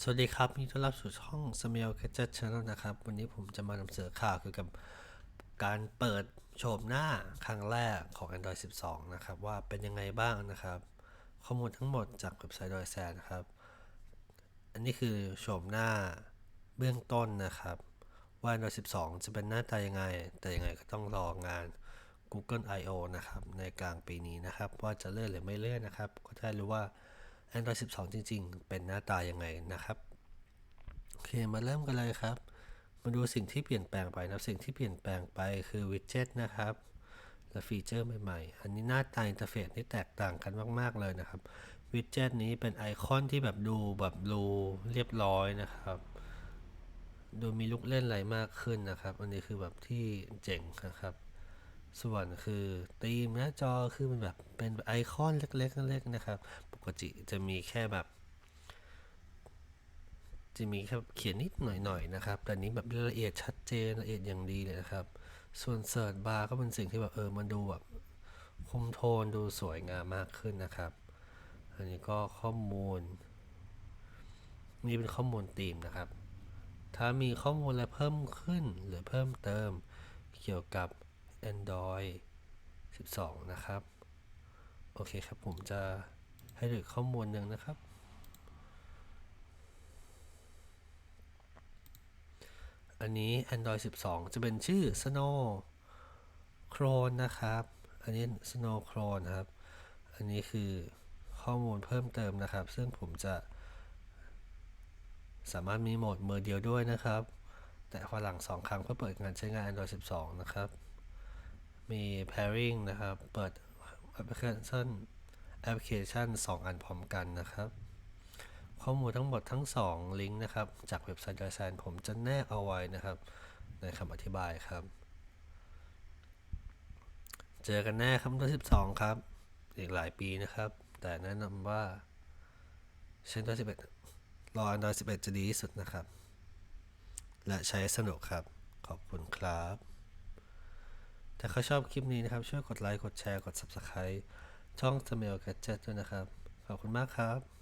สวัสดีครับยินดีต้อนรับสู่ช่อง Smell Gadget Channel นะครับ วันนี้ผมจะมานำเสนอข่าวเกี่ยวกับการเปิดโฉมหน้าครั้งแรกของ Android 12 นะครับ ว่าเป็นยังไงบ้างนะครับ ข้อมูลทั้งหมดจากเว็บไซต์ d o i s a n นะครับ อันนี้คือโฉมหน้าเบื้องต้นนะครับ ว่า Android 12 จะเป็นหน้าตายังไง แต่ยังไงก็ต้องรองาน Google I/O นะครับ ในกลางปีนี้นะครับ ว่าจะเลื่อนหรือไม่เลื่อนนะครับ ก็ได้รู้ว่า Android 12 จริง ๆ เป็นหน้าตายังไงนะครับ โอเค มาเริ่มกันเลยครับ มาดูสิ่งที่เปลี่ยนแปลงไปนะสิ่งที่เปลี่ยนแปลงไปคือวิดเจ็ตนะครับและฟีเจอร์ใหม่ๆ อันนี้หน้าตาอินเทอร์เฟซที่แตกต่างกันมาก ๆ เลยนะครับ วิดเจ็ตนี้เป็นไอคอนที่แบบดูแบบดูเรียบร้อยนะครับดูมีลูกเล่นอะไรมากขึ้นนะครับ อันนี้คือแบบที่เจ๋งนะครับ ส่วนคือธีมหน้าจอคือมันแบบเป็นไอคอนเล็กๆเล็กๆนะครับ ปกติจะมีแค่แบบ จะมีแค่เขียนนิดหน่อยๆนะครับ แต่นี้แบบละเอียดชัดเจนละเอียดอย่างดีเลยนะครับ ส่วนเสิร์ชบาร์ก็เป็นสิ่งที่แบบเออมันดูแบบคุมโทนดูสวยงามมากขึ้นนะครับ อันนี้ก็ข้อมูล นี่เป็นข้อมูลธีมนะครับ ถ้ามีข้อมูลอะไรเพิ่มขึ้นหรือเพิ่มเติมเกี่ยวกับ Android 12 นะครับ โอเคครับ ผมจะให้ดูอีกข้อมูลหนึ่งนะครับ อันนี้ Android 12 จะเป็นชื่อ Snow Clone นะครับ อันนี้ Snow Clone ครับ อันนี้คือข้อมูลเพิ่มเติมนะครับ ซึ่งผมจะ สามารถมีโหมดมือเดียวด้วยนะครับ แต่ฝรั่งสองครั้งเพื่อเปิดงานใช้งาน Android 12 นะครับ มี pairing นะครับ เปิดแอปพลิเคชันแอปพลิเคชัน2อันพร้อมกันนะครับ ข้อมูลทั้งหมดทั้ง 2 ลิงก์นะครับ จากเว็บไซต์ดอยแซนผมจะแนบเอาไว้นะครับ ในคำอธิบายครับ เจอกันแน่ครับวันที่12 ครับ อีกหลายปีนะครับ แต่แนะนำว่าใช้ Android 11 รอ Android 11 จะดีที่สุดนะครับ และใช้สนุกครับ ขอบคุณครับ ถ้าเขาชอบคลิปนี้นะครับ ช่วยกดไลค์ กดแชร์ กด Subscribe ช่อง s m e l Gadget ด้วยนะครับ ขอบคุณมากครับ